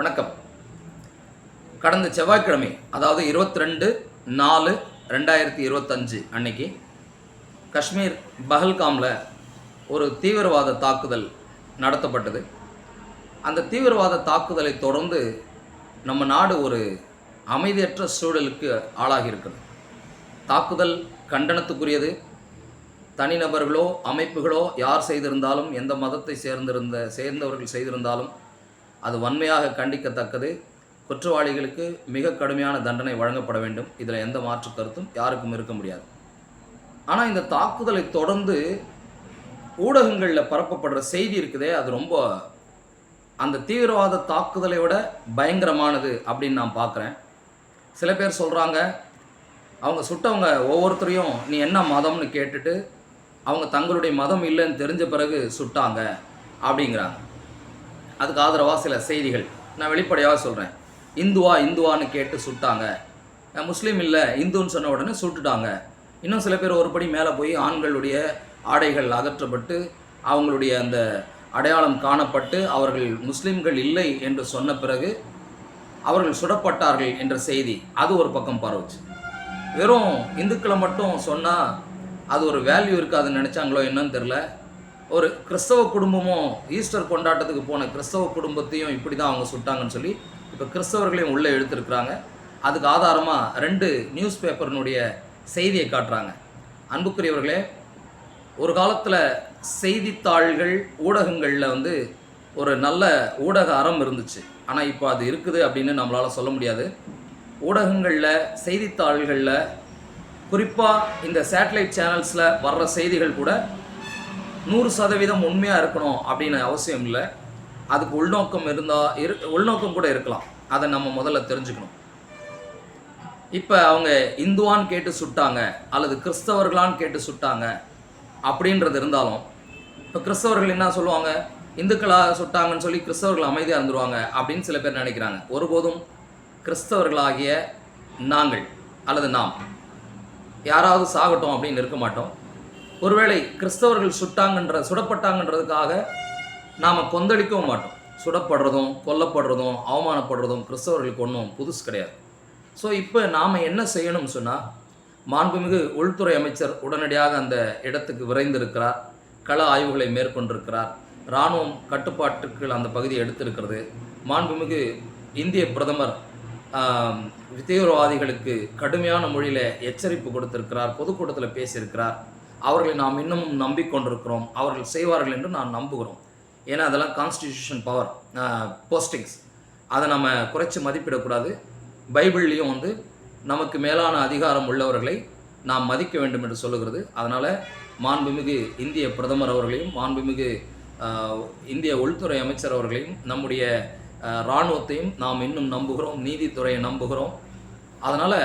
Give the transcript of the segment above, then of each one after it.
வணக்கம். கடந்த செவ்வாய்க்கிழமை அதாவது இருபத்தி ரெண்டு நாலு ரெண்டாயிரத்தி இருபத்தஞ்சு அன்னைக்கு காஷ்மீர் பஹல்காமில் ஒரு தீவிரவாத தாக்குதல் நடத்தப்பட்டது. அந்த தீவிரவாத தாக்குதலை தொடர்ந்து நம்ம நாடு ஒரு அமைதியற்ற சூழலுக்கு ஆளாகி தாக்குதல் கண்டனத்துக்குரியது. தனிநபர்களோ அமைப்புகளோ யார் செய்திருந்தாலும் எந்த மதத்தை சேர்ந்திருந்த சேர்ந்தவர்கள் செய்திருந்தாலும் அது வன்மையாக கண்டிக்கத்தக்கது. குற்றவாளிகளுக்கு மிக கடுமையான தண்டனை வழங்கப்பட வேண்டும். இதில் எந்த மாற்று கருத்தும் யாருக்கும் இருக்க முடியாது. ஆனால் இந்த தாக்குதலை தொடர்ந்து ஊடகங்களில் பரப்பப்படுற செய்தி இருக்குதே அது ரொம்ப அந்த தீவிரவாத தாக்குதலை விட பயங்கரமானது அப்படின்னு நான் பார்க்குறேன் சில பேர் சொல்கிறாங்க அவங்க சுட்டவங்க ஒவ்வொருத்தரையும் நீ என்ன மதம்னு கேட்டுட்டு அவங்க தங்களுடைய மதம் இல்லைன்னு தெரிஞ்ச பிறகு சுட்டாங்க அப்படிங்கிறாங்க. அதுக்கு ஆதரவாக சில செய்திகள். நான் வெளிப்படையாக சொல்கிறேன் இந்துவா இந்துவான்னு கேட்டு சுட்டாங்க. முஸ்லீம் இல்லை இந்துன்னு சொன்ன உடனே சுட்டுட்டாங்க. இன்னும் சில பேர் ஒருபடி மேலே போய் ஆண்களுடைய ஆடைகள் அகற்றப்பட்டு அவங்களுடைய அந்த அடையாளம் காணப்பட்டு அவர்கள் முஸ்லீம்கள் இல்லை என்று சொன்ன பிறகு அவர்கள் சுடப்பட்டார்கள் என்ற செய்தி அது ஒரு பக்கம் பரவுச்சு. வெறும் இந்துக்களை மட்டும் சொன்னால் அது ஒரு வேல்யூ இருக்காதுன்னு நினச்சாங்களோ என்னன்னு தெரில ஒரு கிறிஸ்தவ குடும்பமும் ஈஸ்டர் கொண்டாட்டத்துக்கு போன கிறிஸ்தவ குடும்பத்தையும் இப்படி தான் அவங்க சுட்டாங்கன்னு சொல்லி இப்போ கிறிஸ்தவர்களையும் உள்ளே எடுத்திருக்கிறாங்க அதுக்கு ஆதாரமாக ரெண்டு நியூஸ் பேப்பரினுடைய செய்தியை காட்டுறாங்க. அன்புக்குரியவர்களே ஒரு காலத்தில் செய்தித்தாள்கள் ஊடகங்களில் வந்து ஒரு நல்ல ஊடக அறம் இருந்துச்சு. ஆனால் இப்போ அது இருக்குது அப்படின்னு நம்மளால் சொல்ல முடியாது. ஊடகங்களில் செய்தித்தாள்களில் குறிப்பாக இந்த சேட்டலைட் சேனல்ஸில் வர்ற செய்திகள் கூட நூறு சதவீதம் உண்மையாக இருக்கணும் அப்படின்னு அவசியம் இல்லை. அதுக்கு உள்நோக்கம் இருந்தால் இரு உள்நோக்கம் கூட இருக்கலாம். அதை நம்ம முதல்ல தெரிஞ்சுக்கணும். இப்போ அவங்க இந்துவான்னு கேட்டு சுட்டாங்க அல்லது கிறிஸ்தவர்களான்னு கேட்டு சுட்டாங்க அப்படின்றது இருந்தாலும் இப்போ கிறிஸ்தவர்கள் என்ன சொல்லுவாங்க? இந்துக்களாக சுட்டாங்கன்னு சொல்லி கிறிஸ்தவர்கள் அமைதியாக இருந்துருவாங்க அப்படின்னு சில பேர் நினைக்கிறாங்க. ஒருபோதும் கிறிஸ்தவர்களாகிய நாங்கள் அல்லது நாம் யாராவது சாகட்டும் அப்படின்னு இருக்க மாட்டோம். ஒருவேளை கிறிஸ்தவர்கள் சுட்டாங்கன்ற சுடப்பட்டாங்கன்றதுக்காக நாம் கொந்தளிக்கவும் மாட்டோம். சுடப்படுறதும் கொல்லப்படுறதும் அவமானப்படுறதும் கிறிஸ்தவர்களுக்கு ஒன்றும் புதுசு கிடையாது. ஸோ இப்போ நாம் என்ன செய்யணும்னு சொன்னால் மாண்புமிகு உள்துறை அமைச்சர் உடனடியாக அந்த இடத்துக்கு விரைந்திருக்கிறார். கள ஆய்வுகளை மேற்கொண்டிருக்கிறார். இராணுவம் கட்டுப்பாட்டுக்கு அந்த பகுதியை எடுத்திருக்கிறது. மாண்புமிகு இந்திய பிரதமர் தீவிரவாதிகளுக்கு கடுமையான மொழியில் எச்சரிப்பு கொடுத்திருக்கிறார் பொதுக்கூட்டத்தில் பேசியிருக்கிறார். அவர்களை நாம் இன்னமும் நம்பிக்கொண்டிருக்கிறோம். அவர்கள் செய்வார்கள் என்று நான் நம்புகிறோம். ஏன்னா அதெல்லாம் கான்ஸ்டிடியூஷன் பவர் போஸ்டிங்ஸ் அதை நம்ம குறைச்சி மதிப்பிடக்கூடாது. பைபிள்லேயும் வந்து நமக்கு மேலான அதிகாரம் உள்ளவர்களை நாம் மதிக்க வேண்டும் என்று சொல்லுகிறது. அதனால் மாண்புமிகு இந்திய பிரதமர் அவர்களையும் மாண்புமிகு இந்திய உள்துறை அமைச்சர் அவர்களையும் நம்முடைய இராணுவத்தையும் நாம் இன்னும் நம்புகிறோம். நீதித்துறையை நம்புகிறோம். அதனால்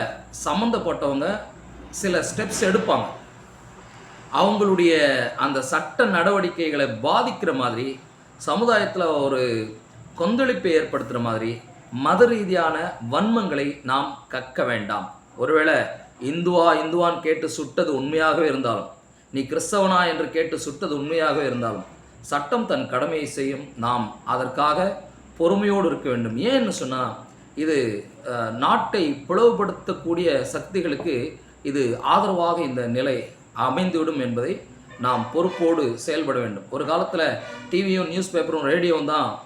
சம்மந்தப்பட்டவங்க சில ஸ்டெப்ஸ் எடுப்பாங்க. அவங்களுடைய அந்த சட்ட நடவடிக்கைகளை பாதிக்கிற மாதிரி சமுதாயத்தில் ஒரு கொந்தளிப்பை ஏற்படுத்துகிற மாதிரி மத ரீதியான வன்மங்களை நாம் கக்க வேண்டாம். ஒருவேளை இந்துவா இந்துவான் கேட்டு சுட்டது உண்மையாகவே இருந்தாலும் நீ கிறிஸ்தவனா என்று கேட்டு சுட்டது உண்மையாகவே இருந்தாலும் சட்டம் தன் கடமையை செய்யும் நாம் அதற்காக பொறுமையோடு இருக்க வேண்டும். ஏன்னு சொன்னால் இது நாட்டை பிளவுபடுத்தக்கூடிய சக்திகளுக்கு இது ஆதரவாக இந்த நிலை அமைந்துவிடும் என்பதை நாம் பொறுப்போடு செயல்பட வேண்டும். ஒரு காலத்தில் டிவியும் நியூஸ் பேப்பரும் ரேடியோவும் தான்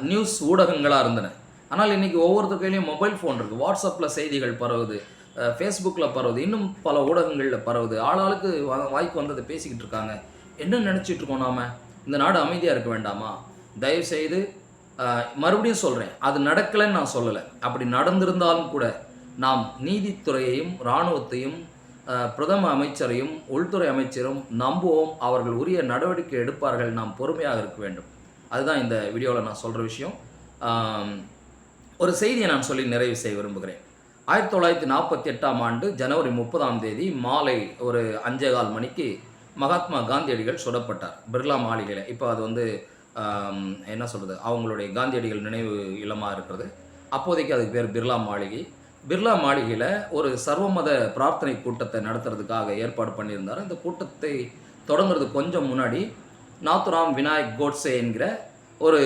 நியூஸ் ஊடகங்களாக இருந்தன. ஆனால் இன்றைக்கி ஒவ்வொருத்தர் கையிலையும் மொபைல் ஃபோன் இருக்குது வாட்ஸ்அப்பில் செய்திகள் பரவுது ஃபேஸ்புக்கில் பரவுது இன்னும் பல ஊடகங்களில் பரவுது. ஆளாளுக்கு வா- வாய்க்கு வந்ததை பேசிக்கிட்டு இருக்காங்க. என்ன நினச்சிட்டு இருக்கோம் இந்த நாடு அமைதியாக இருக்க வேண்டாமா? தயவுசெய்து மறுபடியும் சொல்கிறேன் அது நடக்கலைன்னு நான் சொல்லலை. அப்படி நடந்திருந்தாலும் கூட நாம் நீதித்துறையையும் இராணுவத்தையும் பிரதம அமைச்சரையும் உள்துறை அமைச்சரும் நம்புவோம். அவர்கள் உரிய நடவடிக்கை எடுப்பார்கள். நாம் பொறுமையாக இருக்க வேண்டும். அதுதான் இந்த வீடியோவில் நான் சொல்கிற விஷயம். ஒரு செய்தியை நான் சொல்லி நிறைவு செய்ய விரும்புகிறேன். ஆயிரத்தி தொள்ளாயிரத்தி நாற்பத்தி எட்டாம் ஆண்டு ஜனவரி முப்பதாம் தேதி மாலை ஒரு அஞ்சே கால் மணிக்கு மகாத்மா காந்தியடிகள் சுடப்பட்டார். பிர்லா மாளிகையில். இப்போ அது வந்து என்ன சொல்கிறது அவங்களுடைய காந்தியடிகள் நினைவு இல்லமாக இருக்கிறது. அப்போதைக்கு அதுக்கு பேர் பிர்லா மாளிகை. பிர்லா மாளிகையில் ஒரு சர்வமத பிரார்த்தனை கூட்டத்தை நடத்துறதுக்காக ஏற்பாடு பண்ணியிருந்தார். அந்த கூட்டத்தை தொடங்குறதுக்கு கொஞ்சம் முன்னாடி நாத்துராம் விநாயக் கோட்ஸே என்கிற ஒரு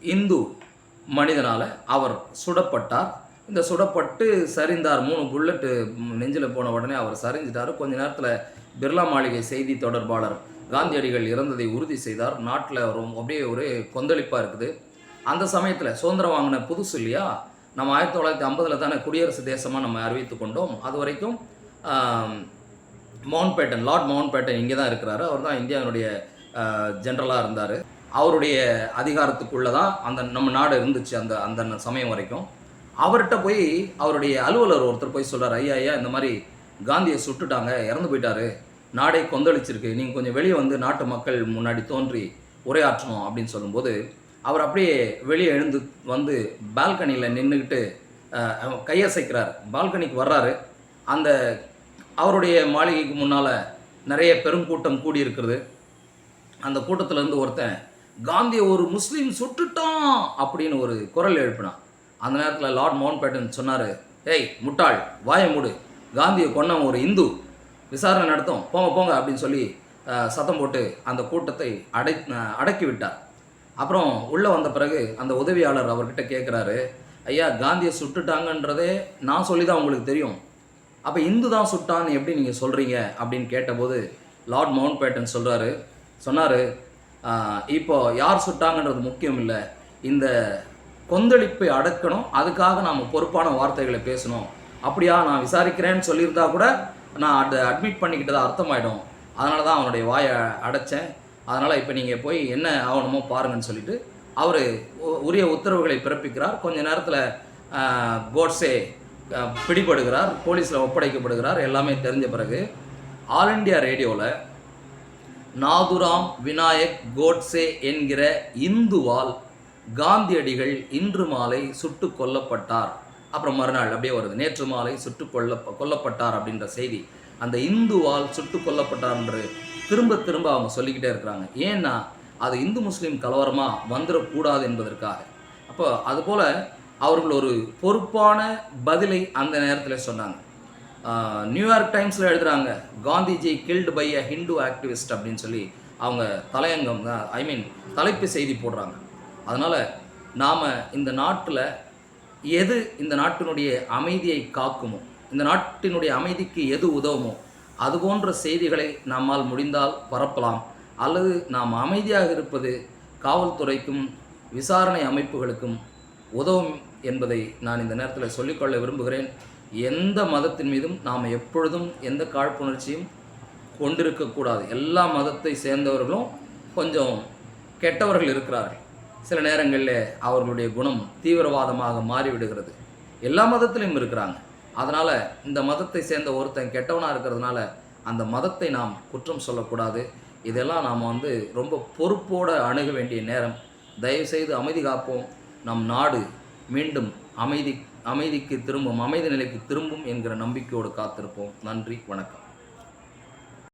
இந்து மனிதனால் அவர் சுடப்பட்டார். இந்த சுடப்பட்டு சரிந்தார். மூணு புல்லட்டு நெஞ்சில் போன உடனே அவர் சரிஞ்சிட்டார். கொஞ்ச நேரத்தில் பிர்லா மாளிகை செய்தி தொடர்பாளர் காந்தியடிகள் இறந்ததை உறுதி செய்தார். நாட்டில் ரொம்ப அப்படியே ஒரு கொந்தளிப்பாக இருக்குது. அந்த சமயத்தில் சுதந்திரம் வாங்கின புதுசு இல்லையா? நம்ம ஆயிரத்தி தொள்ளாயிரத்தி ஐம்பதில் தானே குடியரசு தேசமாக நம்ம அறிவித்து கொண்டோம். அது வரைக்கும் Mountbatten Lord Mountbatten இங்கே தான் இருக்கிறாரு. அவர் தான் இந்தியாவினுடைய ஜென்ரலாக இருந்தார். அவருடைய அதிகாரத்துக்குள்ளே தான் அந்த நம்ம நாடு இருந்துச்சு அந்த அந்த சமயம் வரைக்கும். அவர்கிட்ட போய் அவருடைய அலுவலர் ஒருத்தர் போய் சொல்கிறார் ஐயா ஐயா இந்த மாதிரி காந்தியை சுட்டுட்டாங்க இறந்து போயிட்டாரு. நாடே கொந்தளிச்சிருக்கு. நீங்கள் கொஞ்சம் வெளியே வந்து நாட்டு மக்கள் முன்னாடி தோன்றி உரையாற்றணும் அப்படின்னு சொல்லும்போது அவர் அப்படியே வெளியே எழுந்து வந்து பால்கனியில் நின்றுக்கிட்டு கையசைக்கிறார். பால்கனிக்கு வர்றாரு. அந்த அவருடைய மாளிகைக்கு முன்னால் நிறைய பெருங்கூட்டம் கூடி இருக்கிறது அந்த கூட்டத்திலேருந்து ஒருத்தன் காந்தியை ஒரு முஸ்லீம் சுட்டுட்டான் அப்படின்னு ஒரு குரல் எழுப்பினான். அந்த நேரத்தில் லார்ட் மவுண்ட் பேட்டன் சொன்னார் ஏய் முட்டாள் வாய மூடு. காந்தியை கொன்னவன் ஒரு இந்து. விசாரணை நடத்தும். போங்க போங்க அப்படின்னு சொல்லி சத்தம் போட்டு அந்த கூட்டத்தை அடை அடக்கி விட்டார். அப்புறம் உள்ளே வந்த பிறகு அந்த உதவியாளர் அவர்கிட்ட கேட்குறாரு ஐயா காந்தியை சுட்டுட்டாங்கன்றதே நான் சொல்லி தான் உங்களுக்கு தெரியும். அப்போ இந்து தான் சுட்டான்னு எப்படி நீங்கள் சொல்கிறீங்க அப்படின்னு கேட்டபோது லார்ட் மவுண்ட் பேட்டன் சொல்கிறாரு சொன்னார் இப்போ யார் சுட்டாங்கன்றது முக்கியம் இல்லை. இந்த கொந்தளிப்பை அடக்கணும். அதுக்காக நாம் பொறுப்பான வார்த்தைகளை பேசணும். அப்படியா நான் விசாரிக்கிறேன்னு சொல்லியிருந்தா கூட நான் அதை அட்மிட் பண்ணிக்கிட்டதா அர்த்தமாயிடும். அதனால தான் அவனுடைய வாயை அடைச்சேன். அதனால் இப்போ நீங்கள் போய் என்ன ஆகணுமோ பாருங்கன்னு சொல்லிட்டு அவர் உரிய உத்தரவுகளை பிறப்பிக்கிறார். கொஞ்ச நேரத்தில் கோட்ஸே பிடிபடுகிறார் போலீஸில் ஒப்படைக்கப்படுகிறார் எல்லாமே தெரிஞ்ச பிறகு ஆல் இண்டியா ரேடியோவில் நாதுராம் விநாயக் கோட்ஸே என்கிற இந்துவால் காந்தியடிகள் இன்று மாலை சுட்டு கொல்லப்பட்டார். அப்புறம் மறுநாள் அப்படியே வருது. நேற்று மாலை சுட்டு கொல்ல கொல்லப்பட்டார் அப்படின்ற செய்தி அந்த இந்துவால் சுட்டு கொல்லப்பட்டார் என்று திரும்ப திரும்ப அவங்க சொல்லிக்கிட்டே இருக்கிறாங்க. ஏன்னா அது இந்து முஸ்லீம் கலவரமாக வந்துடக்கூடாது என்பதற்காக. அப்போ அதுபோல் அவர்கள் ஒரு பொறுப்பான பதிலை அந்த நேரத்தில் சொன்னாங்க. நியூயார்க் டைம்ஸில் எழுதுகிறாங்க Gandhiji killed by a Hindu activist அப்படின்னு சொல்லி அவங்க தலையங்கம் ஐ மீன் தலைப்பு செய்தி போடுறாங்க. அதனால் நாம் இந்த நாட்டில் எது இந்த நாட்டினுடைய அமைதியை காக்குமோ இந்த நாட்டினுடைய அமைதிக்கு எது உதவுமோ அது போன்ற செய்திகளை நம்மால் முடிந்தால் பரப்பலாம். அல்லது நாம் அமைதியாக இருப்பது காவல்துறைக்கும் விசாரணை அமைப்புகளுக்கும் உதவும் என்பதை நான் இந்த நேரத்தில் சொல்லிக்கொள்ள விரும்புகிறேன். எந்த மதத்தின் மீதும் நாம் எப்பொழுதும் எந்த காழ்ப்புணர்ச்சியும் கொண்டிருக்கக்கூடாது. எல்லா மதத்தை சேர்ந்தவர்களும் கொஞ்சம் கெட்டவர்கள் இருக்கிறார்கள். சில நேரங்களில் அவர்களுடைய குணம் தீவிரவாதமாக மாறிவிடுகிறது. எல்லா மதத்திலையும் இருக்கிறாங்க. அதனால் இந்த மதத்தை சேர்ந்த ஒருத்தன் கெட்டவனாக இருக்கிறதுனால அந்த மதத்தை நாம் குற்றம் சொல்லக்கூடாது. இதெல்லாம் நாம் வந்து ரொம்ப பொறுப்போடு அணுக வேண்டிய நேரம். தயவுசெய்து அமைதி காப்போம். நம் நாடு மீண்டும் அமைதி அமைதிக்கு திரும்பும் அமைதி நிலைக்கு திரும்பும் என்கிற நம்பிக்கையோடு காத்திருப்போம். நன்றி வணக்கம்.